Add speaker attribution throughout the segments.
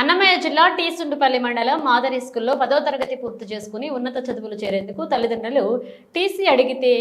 Speaker 1: అన్నమయ్య జిల్లా టీసుండుపల్లి మండలం మాదరి స్కూల్లో పదో తరగతి పూర్తి చేసుకుని ఉన్నత చదువులు చేరేందుకు తల్లిదండ్రులు టీసీ అడిగితే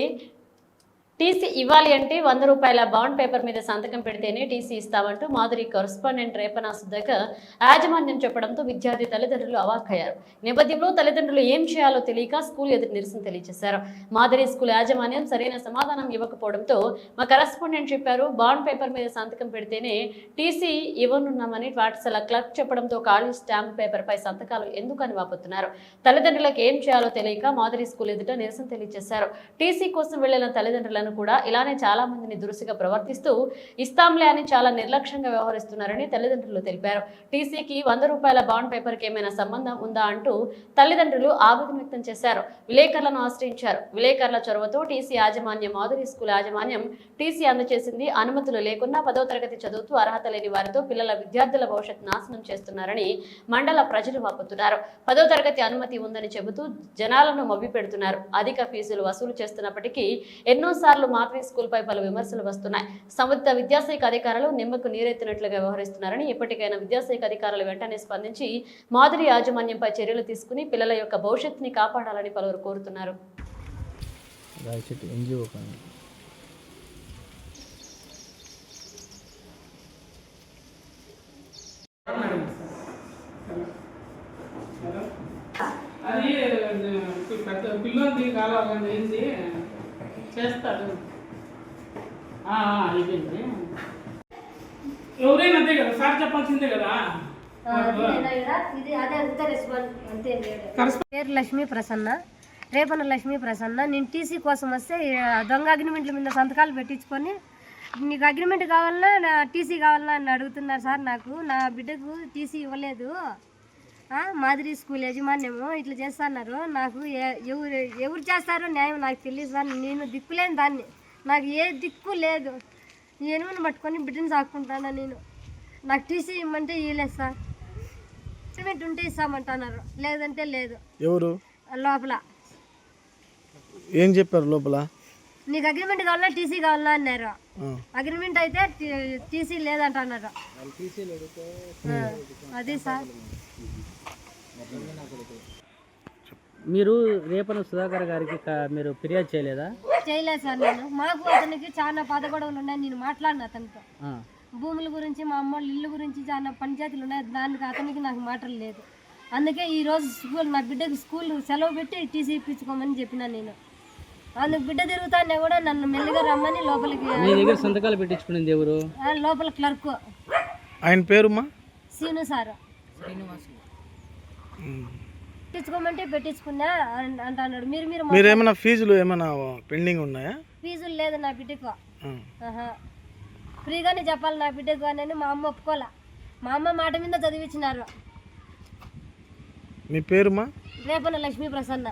Speaker 1: టీసీ ఇవ్వాలి అంటే వంద రూపాయల బాండ్ పేపర్ మీద సంతకం పెడితేనే టీసీ ఇస్తామంటూ మాధురి కరస్పాండెంట్ రేపనా సుధాకర్ యాజమాన్యం చెప్పడంతో విద్యార్థి తల్లిదండ్రులు అవాక్కయ్యారు. నేపథ్యంలో తల్లిదండ్రులు ఏం చేయాలో తెలియక స్కూల్ ఎదురు నిరసన తెలియజేశారు. మాధురి స్కూల్ యాజమాన్యం సరైన సమాధానం ఇవ్వకపోవడంతో మా కరస్పాండెంట్ చెప్పారు బాండ్ పేపర్ మీద సంతకం పెడితేనే టీసీ ఇవ్వనున్నామని పాఠశాల క్లర్క్ చెప్పడంతో ఖాళీ స్టాంప్ పేపర్ పై సంతకాలు ఎందుకని వాపోతున్నారు? తల్లిదండ్రులకు ఏం చేయాలో తెలియక మాధురి స్కూల్ ఎదుట నిరసన తెలియజేశారు. టీసీ కోసం వెళ్ళిన తల్లిదండ్రులను కూడా ఇలానే చాలా మందిని దురుసుగా ప్రవర్తిస్తూ ఇస్తాంలే అని చాలా నిర్లక్ష్యంగా వ్యవహరిస్తున్నారని తల్లిదండ్రులు తెలిపారు. టీసీకి వంద రూపాయల బాండ్ పేపర్కి ఏమైనా సంబంధం ఉందా అంటూ తల్లిదండ్రులు ఆవేదన వ్యక్తం చేశారు. విలేకరులను ఆశ్రయించారు. విలేకరుల చొరవతో టీసీ యాజమాన్యం మాధురి స్కూల్ యాజమాన్యం టీసీ అందజేసింది అనుమతులు లేకున్నా పదో తరగతి చదువుతూ అర్హత లేని వారితో పిల్లల విద్యార్థుల భవిష్యత్ నాశనం చేస్తున్నారని మండల ప్రజలు వాపోతున్నారు. పదో తరగతి అనుమతి ఉందని చెబుతూ జనాలను మొబ్బి పెడుతున్నారు అధిక ఫీజులు వసూలు చేస్తున్నప్పటికీ ఎన్నోసార్లు మాధవి స్కూల్ పై పలు విమర్శలు వస్తున్నాయి. సంబంధిత విద్యాశాఖ అధికారులు నిమ్మకు నీరెత్తినట్లుగా వ్యవహరిస్తున్నారని ఇప్పటికైనా విద్యాశాఖ అధికారులు వెంటనే స్పందించి మాధురి యాజమాన్యంపై చర్యలు తీసుకుని పిల్లల యొక్క భవిష్యత్తుని కాపాడాలని పలువురు కోరుతున్నారు.
Speaker 2: అది పెద్ద పిల్లోది కాలం ఏంది చేస్తాడు ఆ, ఆ, అయిపోయింది. ఎవరైనా అంతే కదా సార్ చెప్పాల్సిందే కదా.
Speaker 3: పేరు లక్ష్మీ ప్రసన్న. రేపన లక్ష్మీ ప్రసన్న. నేను టీసీ కోసం వస్తే దొంగ అగ్రిమెంట్ల మీద సంతకాలు పెట్టించుకొని నీకు అగ్రిమెంట్ కావాలన్నా నా టీసీ కావాలన్నా అని అడుగుతున్నారు సార్ నాకు. నా బిడ్డకు టీసీ ఇవ్వలేదు. మాదిరి స్కూల్ యజమాన్యము ఇట్లా చేస్తున్నారు. నాకు ఎవరు ఎవరు చేస్తారో న్యాయం నాకు తెలియదు సార్ నేను దిక్కులేని దాన్ని. నాకు ఏ దిక్కు లేదు. ఎనుమని పట్టుకొని బిడ్డను సాక్కుంటాను నేను? నాకు టీసీ ఇమ్మంటే ఇవ్వలేదు సార్. అగ్రిమెంట్ ఉంటే ఇస్తామంటున్నారు. లేదంటే లేదు.
Speaker 4: ఎవరు?
Speaker 3: లోపల.
Speaker 4: ఏం చెప్పారు లోపల?
Speaker 3: నీకు అగ్రిమెంట్ కావాలా టీసీ కావాలా అన్నారు. అగ్రిమెంట్ అయితే టీసీ లేదంటున్నారు. అది సార్.
Speaker 5: మీరు రేపన సుధాకర్ గారికి మీరు ఫిర్యాదు చేయలేదా?
Speaker 3: చేయలేదు సార్ నేను. మాకు అతనికి చాలా పదగొడవలు ఉన్నాయి. నేను మాట్లాడిన అతనితో. భూముల గురించి మా అమ్మ వాళ్ళ ఇల్లు గురించి చాలా పంచాయతీలు ఉన్నాయి. దానికి అతనికి నాకు మాటలు లేదు. అందుకే ఈ రోజు స్కూల్ నా బిడ్డకి స్కూల్ సెలవు పెట్టి టీసీ ఇప్పించుకోమని చెప్పిన నేను. అందుకు బిడ్డ తిరుగుతానే కూడా నన్ను మెల్లిగా రమ్మని లోపలికి
Speaker 5: మీ దగ్గర సంతకాలు పెట్టించుకునేది ఎవరు?
Speaker 3: ఆ, లోపల క్లర్క్.
Speaker 4: ఆయన పేరుమా
Speaker 3: సీను సార్. పెట్టించుకోమంటే పెట్టించుకున్నా అంటున్నాడు. మీరు మీరు
Speaker 4: మీరు ఏమైనా ఫీజులు ఏమైనా పెండింగ్ ఉన్నాయా?
Speaker 3: ఫీజులు లేదు నా బిడ్డకు. ఫ్రీగానే చెప్పాలి నా బిడ్డకు అని మా అమ్మ ఒప్పుకోలే. మా అమ్మ మాట మీద చదివించినారు.
Speaker 4: మీ పేరుమా
Speaker 3: రేపన లక్ష్మీ ప్రసన్న